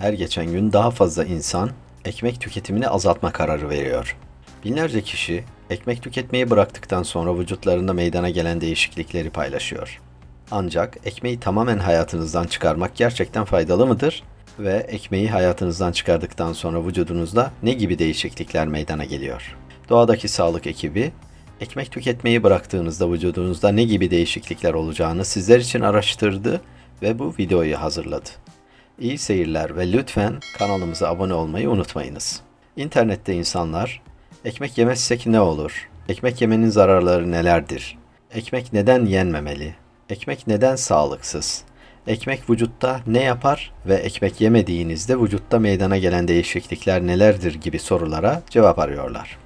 Her geçen gün daha fazla insan ekmek tüketimini azaltma kararı veriyor. Binlerce kişi ekmek tüketmeyi bıraktıktan sonra vücutlarında meydana gelen değişiklikleri paylaşıyor. Ancak ekmeği tamamen hayatınızdan çıkarmak gerçekten faydalı mıdır? Ve ekmeği hayatınızdan çıkardıktan sonra vücudunuzda ne gibi değişiklikler meydana geliyor? Doğadaki sağlık ekibi ekmek tüketmeyi bıraktığınızda vücudunuzda ne gibi değişiklikler olacağını sizler için araştırdı ve bu videoyu hazırladı. İyi seyirler ve lütfen kanalımıza abone olmayı unutmayınız. İnternette insanlar ekmek yemezsek ne olur? Ekmek yemenin zararları nelerdir? Ekmek neden yenmemeli? Ekmek neden sağlıksız? Ekmek vücutta ne yapar ve ekmek yemediğinizde vücutta meydana gelen değişiklikler nelerdir gibi sorulara cevap arıyorlar.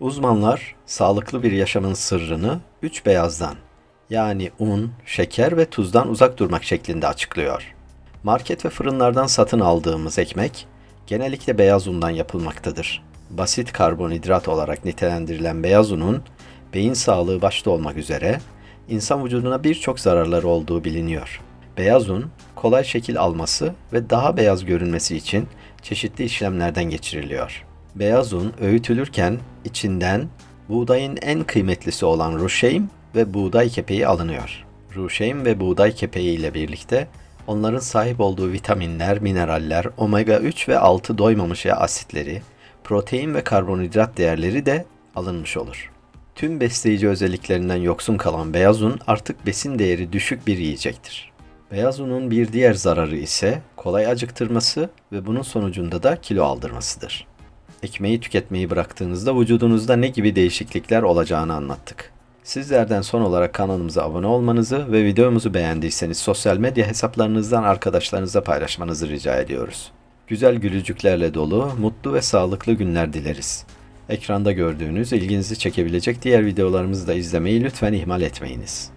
Uzmanlar sağlıklı bir yaşamın sırrını üç beyazdan yani un, şeker ve tuzdan uzak durmak şeklinde açıklıyor. Market ve fırınlardan satın aldığımız ekmek genellikle beyaz undan yapılmaktadır. Basit karbonhidrat olarak nitelendirilen beyaz unun beyin sağlığı başta olmak üzere insan vücuduna birçok zararları olduğu biliniyor. Beyaz un kolay şekil alması ve daha beyaz görünmesi için çeşitli işlemlerden geçiriliyor. Beyaz un öğütülürken içinden buğdayın en kıymetlisi olan ruşeym ve buğday kepeği alınıyor. Ruşeym ve buğday kepeği ile birlikte onların sahip olduğu vitaminler, mineraller, omega 3 ve 6 doymamış yağ asitleri, protein ve karbonhidrat değerleri de alınmış olur. Tüm besleyici özelliklerinden yoksun kalan beyaz un artık besin değeri düşük bir yiyecektir. Beyaz unun bir diğer zararı ise kolay acıktırması ve bunun sonucunda da kilo aldırmasıdır. Ekmeği tüketmeyi bıraktığınızda vücudunuzda ne gibi değişiklikler olacağını anlattık. Sizlerden son olarak kanalımıza abone olmanızı ve videomuzu beğendiyseniz sosyal medya hesaplarınızdan arkadaşlarınızla paylaşmanızı rica ediyoruz. Güzel gülücüklerle dolu, mutlu ve sağlıklı günler dileriz. Ekranda gördüğünüz ilginizi çekebilecek diğer videolarımızı da izlemeyi lütfen ihmal etmeyiniz.